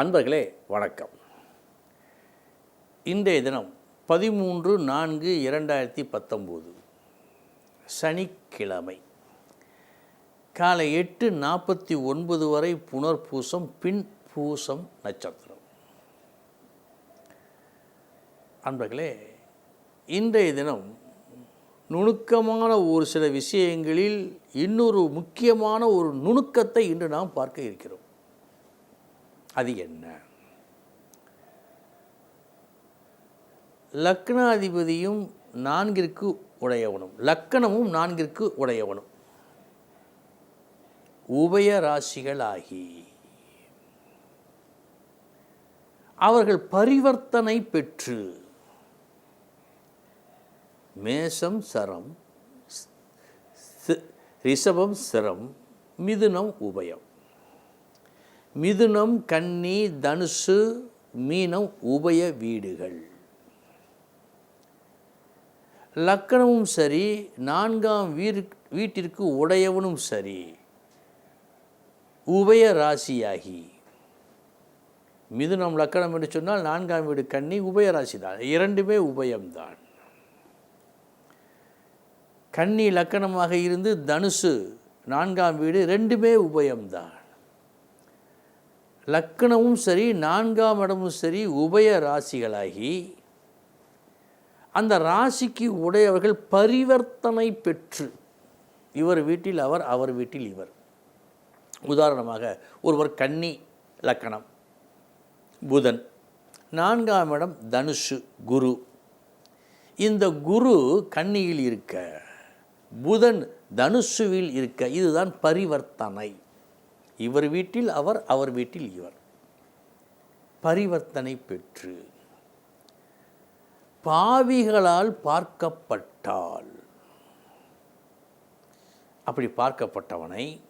அன்பர்களே வணக்கம். இன்றைய தினம் பதிமூன்று நான்கு இரண்டாயிரத்தி பத்தொம்போது சனிக்கிழமை. காலை எட்டு நாற்பத்தி ஒன்பது வரை புனர்பூசம் பின் பூசம் நட்சத்திரம். அன்பர்களே இன்றைய தினம் நுணுக்கமான ஒரு சில விஷயங்களில் இன்னொரு முக்கியமான ஒரு நுணுக்கத்தை இன்று நாம் பார்க்க இருக்கிறோம். அது என்ன? லக்னாதிபதியும் நான்கிற்கு உடையவனும். லக்கணமும் நான்கிற்கு உடையவனும். உபய ராசிகளாகி. அவர்கள் பரிவர்த்தனை பெற்று மேஷம் சரம் ரிஷபம் சிரம் மிதுனம் உபயம். மிதுனம் கன்னி தனுசு மீனம் உபய வீடுகள். லக்கணமும் சரி நான்காம் வீடு வீட்டிற்கு உடையவனும் சரி. உபய ராசியாகி. மிதுனம் லக்கணம் என்று சொன்னால் நான்காம் வீடு கன்னி உபய ராசி தான் இரண்டுமே உபயம்தான். கன்னி லக்கணமாக இருந்து தனுசு நான்காம் வீடு ரெண்டுமே உபயம்தான். லக்கணமும் சரி நான்காம் இடமும் சரி உபய ராசிகளாகி அந்த ராசிக்கு உடையவர்கள் பரிவர்த்தனை பெற்று இவர் வீட்டில் அவர் அவர் வீட்டில் இவர். உதாரணமாக ஒருவர் கன்னி லக்கணம் புதன் நான்காம் இடம் தனுஷு குரு. இந்த குரு கன்னியில் இருக்க புதன் தனுஷுவில் இருக்க இதுதான் பரிவர்த்தனை. இவர் வீட்டில் அவர் அவர் வீட்டில் இவர். பரிவர்த்தனை பெற்று பாவிகளால் பார்க்கப்பட்டால். அப்படி பார்க்கப்பட்டவனை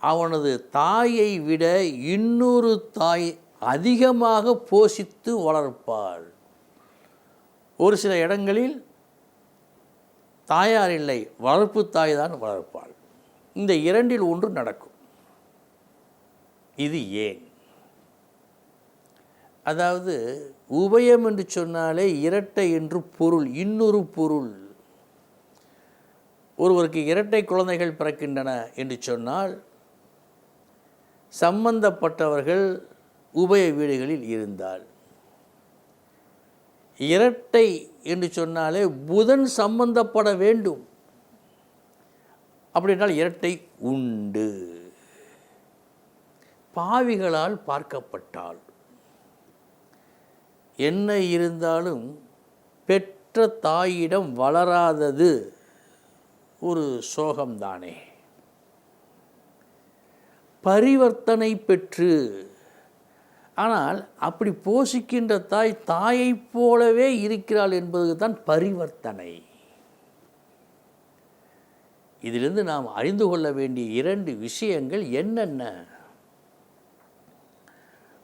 அவனது தாயை விட இன்னொரு தாய் அதிகமாக போஷித்து வளர்ப்பாள். ஒரு சில இடங்களில் தாயார் இல்லை வளர்ப்பு தாய் தான் வளர்ப்பாள். இந்த இரண்டில் ஒன்று நடக்கும். இது ஏன்? அதாவது உபயம் என்று சொன்னாலே இரட்டை என்று பொருள் இன்னொரு பொருள். ஒருவருக்கு இரட்டை குழந்தைகள் பிறக்கின்றன என்று சொன்னால் சம்பந்தப்பட்டவர்கள் உபய வீடுகளில் இருந்தால். இரட்டை என்று சொன்னாலே புதன் சம்பந்தப்பட வேண்டும். அப்படி என்றால் இரட்டை உண்டு. பாவிகளால் பார்க்கப்பட்டால் என்ன இருந்தாலும் பெற்ற தாயிடம் வளராதது ஒரு சோகம்தானே. பரிவர்த்தனை பெற்று ஆனால் அப்படி போஷிக்கின்ற தாய் தாயைப் போலவே இருக்கிறாள் என்பது தான் பரிவர்த்தனை. இதிலிருந்து நாம் அறிந்து கொள்ள வேண்டிய இரண்டு விஷயங்கள் என்னென்ன?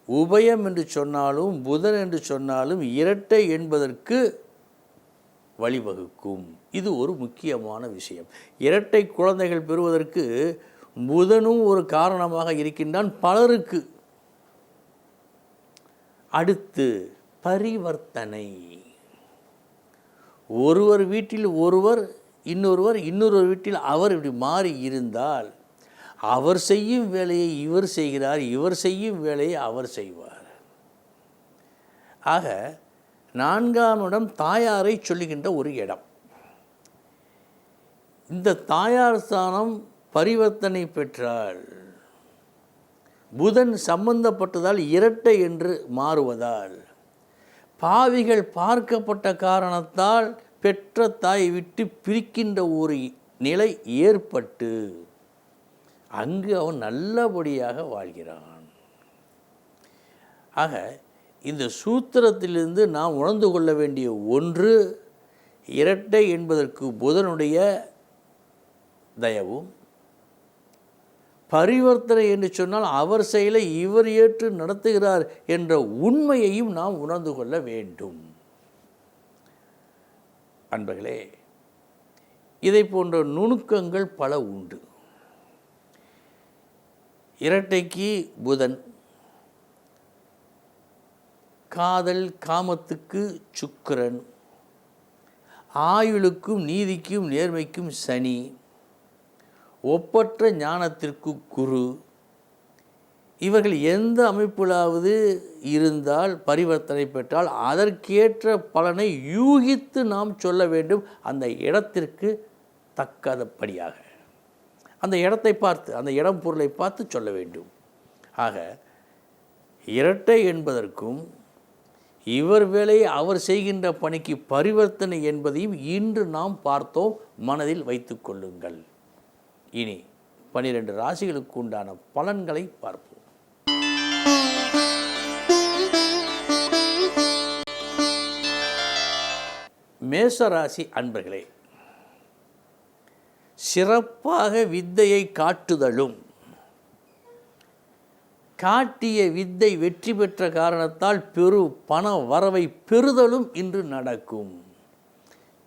உபயம் என்று சொன்னாலும் புதன் என்று சொன்னாலும் இரட்டை என்பதற்கு வழிவகுக்கும். இது ஒரு முக்கியமான விஷயம். இரட்டை குழந்தைகள் பெறுவதற்கு புதனும் ஒரு காரணமாக இருக்கின்றான் பலருக்கு. அடுத்து பரிவர்த்தனை. ஒருவர் வீட்டில் ஒருவர் இன்னொருவர் இன்னொருவர் வீட்டில் அவர் இப்படி மாறி இருந்தால் அவர் செய்யும் வேலையை இவர் செய்கிறார் இவர் செய்யும் வேலையை அவர் செய்வார். ஆக நான்காம் இடம் தாயாரை சொல்லுகின்ற ஒரு இடம். இந்த தாயார் ஸ்தானம் பரிவர்த்தனை பெற்றால் புதன் சம்பந்தப்பட்டதால் இரட்டை என்று மாறுவதால் பாவிகள் பார்க்கப்பட்ட காரணத்தால் பெற்ற தாயை விட்டு பிரிக்கின்ற ஒரு நிலை ஏற்பட்டு அங்கு அவன் நல்லபடியாக வாழ்கிறான். ஆக இந்த சூத்திரத்திலிருந்து நாம் உணர்ந்து கொள்ள வேண்டிய ஒன்று இரட்டை என்பதற்கு புதனுடைய தயவும். பரிவர்த்தனை என்று சொன்னால் அவர் செயலை இவர் ஏற்று நடத்துகிறார் என்ற உண்மையையும் நாம் உணர்ந்து கொள்ள வேண்டும். அன்பர்களே இதை போன்ற நுணுக்கங்கள் பல உண்டு. இரட்டைக்கு புதன் காதல் காமத்துக்கு சுக்கரன் ஆயுளுக்கும் நீதிக்கும் நேர்மைக்கும் சனி ஒப்பற்ற ஞானத்திற்கு குரு இவர்கள் எந்த அமைப்பிலாவது இருந்தால் பரிவர்த்தனை பெற்றால் அதற்கேற்ற பலனை யூகித்து நாம் சொல்ல வேண்டும். அந்த இடத்திற்கு தக்கதப்படியாக அந்த இடத்தை பார்த்து அந்த இடம் பொருளை பார்த்து சொல்ல வேண்டும். ஆக இரட்டை என்பதற்கும் இவர் வேலையை அவர் செய்கின்ற பணிக்கு பரிவர்த்தனை என்பதையும் இன்று நாம் பார்த்தோம். மனதில் வைத்து கொள்ளுங்கள். இனி பனிரெண்டு ராசிகளுக்கு உண்டான பலன்களை பார்ப்போம். மேசராசி அன்பர்களே சிறப்பாக வித்தையை காட்டுதலும் காட்டிய வித்தை வெற்றி பெற்ற காரணத்தால் பெரு பண வரவை பெறுதலும் இன்று நடக்கும்.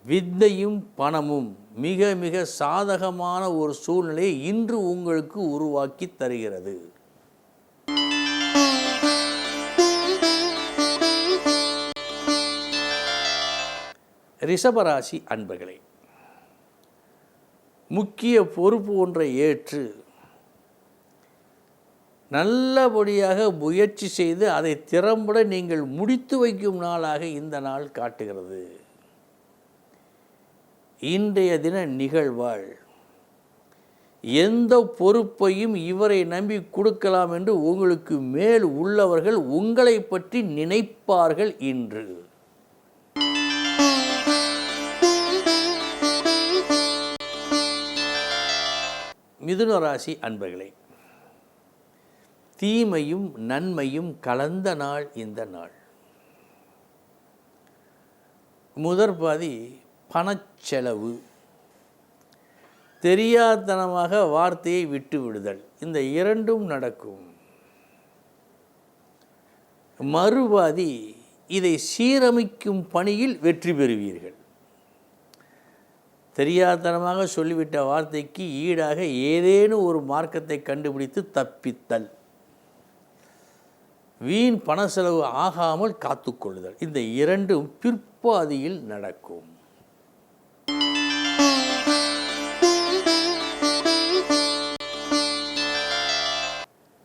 வித்தையும் பணமும் மிக மிக சாதகமான ஒரு சூழ்நிலையை இன்று உங்களுக்கு உருவாக்கி தருகிறது. ரிஷபராசி அன்பர்களே முக்கிய பொறுப்பு ஒன்றை ஏற்று நல்லபடியாக முயற்சி செய்து அதை திறம்பட நீங்கள் முடித்து வைக்கும் நாளாக இந்த நாள் காட்டுகிறது. இன்றைய தின நிகழ்வாள். எந்த பொறுப்பையும் இவரை நம்பி கொடுக்கலாம் என்று உங்களுக்கு மேல் உள்ளவர்கள் உங்களை பற்றி நினைப்பார்கள் இன்று. மிதுன ராசி அன்பர்களே தீமையும் நன்மையும் கலந்த நாள் இந்த நாள். முதற் பாதி பணச்செலவு தெரியாதனமாக வார்த்தையை விட்டு விடுதல் இந்த இரண்டும் நடக்கும். மறுபாதி இதை சீரமைக்கும் பணியில் வெற்றி பெறுவீர்கள். தெரியாதனமாக சொல்லிவிட்ட வார்த்தைக்கு ஈடாக ஏதேனும் ஒரு மார்க்கத்தை கண்டுபிடித்து தப்பித்தல். வீண் பண செலவு ஆகாமல் காத்துக்கொள்ளுதல். இந்த இரண்டும் பிற்பாதியில் நடக்கும்.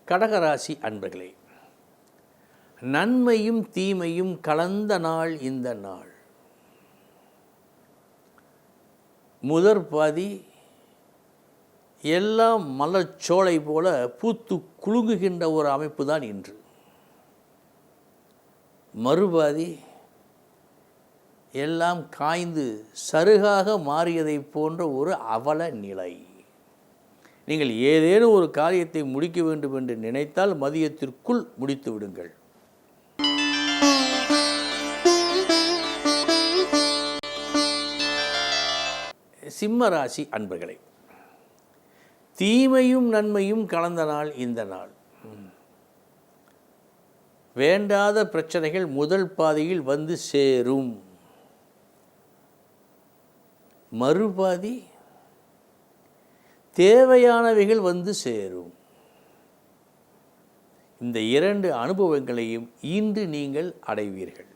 கடகராசி அன்பர்களே நன்மையும் தீமையும் கலந்த நாள் இந்த நாள். முதற் பாதி எல்லாம் மலர்ச்சோலை போல பூத்து குலுங்குகின்ற ஒரு அமைப்பு தான் இன்று. மறுபாதி எல்லாம் காய்ந்து சருகாக மாறியதைப் போன்ற ஒரு அவல நிலை. நீங்கள் ஏதேனும் ஒரு காரியத்தை முடிக்க வேண்டும் என்று நினைத்தால் மதியத்திற்குள் முடித்து விடுங்கள். சிம்ம ராசி அன்பர்களே தீமையும் நன்மையும் கலந்த நாள் இந்த நாள். வேண்டாத பிரச்சனைகள் முதல் பாதியில் வந்து சேரும். மறுபாதி தேவையானவைகள் வந்து சேரும். இந்த இரண்டு அனுபவங்களையும் இன்று நீங்கள் அடைவீர்கள்.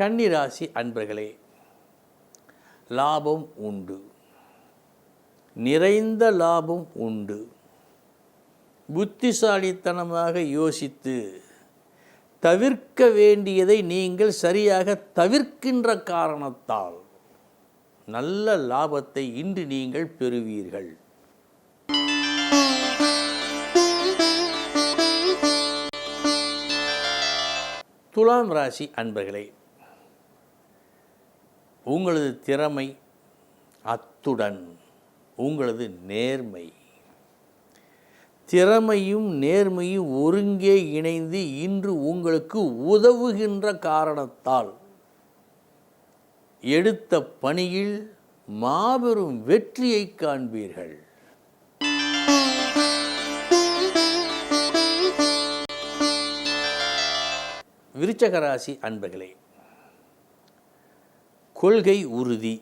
கன்னிராசி அன்பர்களே லாபம் உண்டு. நிறைந்த லாபம் உண்டு. புத்திசாலித்தனமாக யோசித்து தவிர்க்க வேண்டியதை நீங்கள் சரியாக தவிர்க்கின்ற காரணத்தால் நல்ல லாபத்தை இன்று நீங்கள் பெறுவீர்கள். துலாம் ராசி அன்பர்களே உங்களது திறமை அத்துடன் உங்களது நேர்மை. திறமையும் நேர்மையும் ஒருங்கே இணைந்து இன்று உங்களுக்கு உதவுகின்ற காரணத்தால் எடுத்த பணியில் மாபெரும் வெற்றியை காண்பீர்கள். விருச்சகராசி அன்பர்களே கொள்கை உறுதி.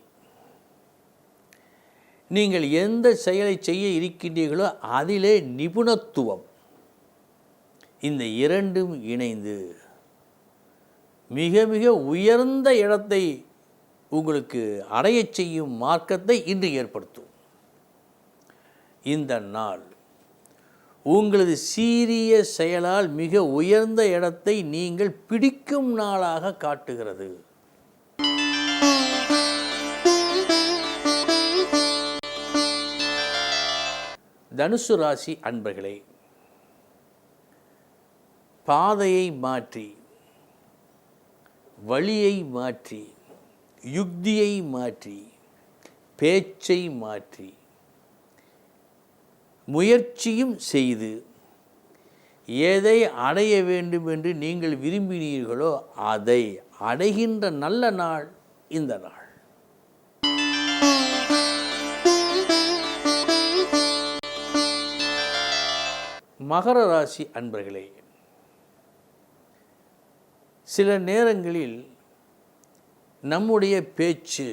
நீங்கள் எந்த செயலை செய்ய இருக்கின்றீர்களோ அதிலே நிபுணத்துவம். இந்த இரண்டும் இணைந்து மிக மிக உயர்ந்த இடத்தை உங்களுக்கு அடையச் செய்யும் மார்க்கத்தை இன்று ஏற்படுத்தும். இந்த நாள் உங்களது சீரிய செயலால் மிக உயர்ந்த இடத்தை நீங்கள் பிடிக்கும் நாளாக காட்டுகிறது. தனுசு ராசி அன்பர்களே பாதையை மாற்றி வழியை மாற்றி யுக்தியை மாற்றி பேச்சை மாற்றி முயற்சியும் செய்து எதை அடைய வேண்டும் என்று நீங்கள் விரும்பினீர்களோ அதை அடைகின்ற நல்ல நாள் இந்த நாள். மகர ராசி அன்பர்களே சில நேரங்களில் நம்முடைய பேச்சு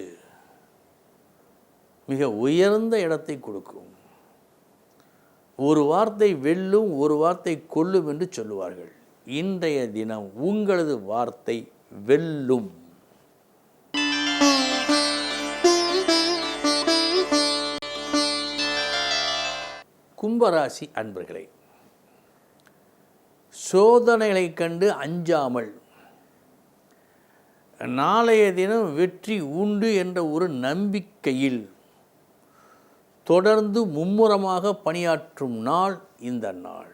மிக உயர்ந்த இடத்தை கொடுக்கும். ஒரு வார்த்தை வெல்லும் ஒரு வார்த்தை கொல்லும் என்று சொல்லுவார்கள். இன்றைய தினம் உங்களது வார்த்தை வெல்லும். கும்பராசி அன்பர்களே சோதனைகளை கண்டு அஞ்சாமல் நாளைய தினம் வெற்றி உண்டு என்ற ஒரு நம்பிக்கையில் தொடர்ந்து மும்முரமாக பணியாற்றும் நாள் இந்த நாள்.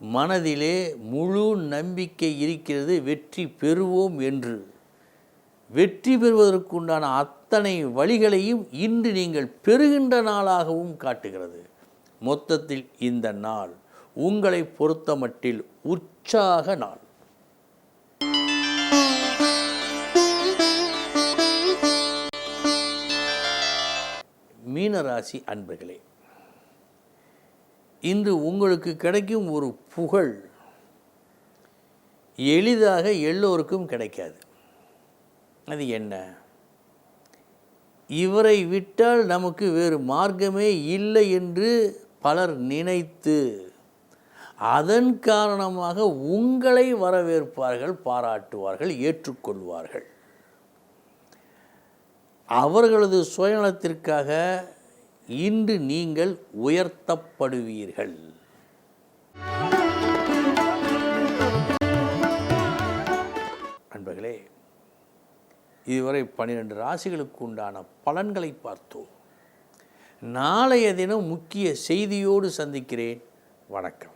மனதிலே முழு நம்பிக்கை இருக்கிறது வெற்றி பெறுவோம் என்று. வெற்றி பெறுவதற்குண்டான அத்தனை வழிகளையும் இன்று நீங்கள் பெறுகின்ற நாளாகவும் காட்டுகிறது. மொத்தத்தில் இந்த நாள் உங்களை பொறுத்தமட்டில் உற்சாக நாள். மீனராசி அன்பர்களே இன்று உங்களுக்கு கிடைக்கும் ஒரு புகழ் எளிதாக எல்லோருக்கும் கிடைக்காது. அது என்ன? இவரை விட்டால் நமக்கு வேறு மார்க்கமே இல்லை என்று பலர் நினைத்து அதன் காரணமாக உங்களை வரவேற்பார்கள் பாராட்டுவார்கள் ஏற்றுக்கொள்வார்கள். அவர்களது சுயநலத்திற்காக இன்று நீங்கள் உயர்த்தப்படுவீர்கள். அன்பர்களே இதுவரை பன்னிரண்டு ராசிகளுக்கு உண்டான பலன்களை பார்த்தோம். நாளைய தினம் முக்கிய செய்தியோடு சந்திக்கிறேன். வணக்கம்.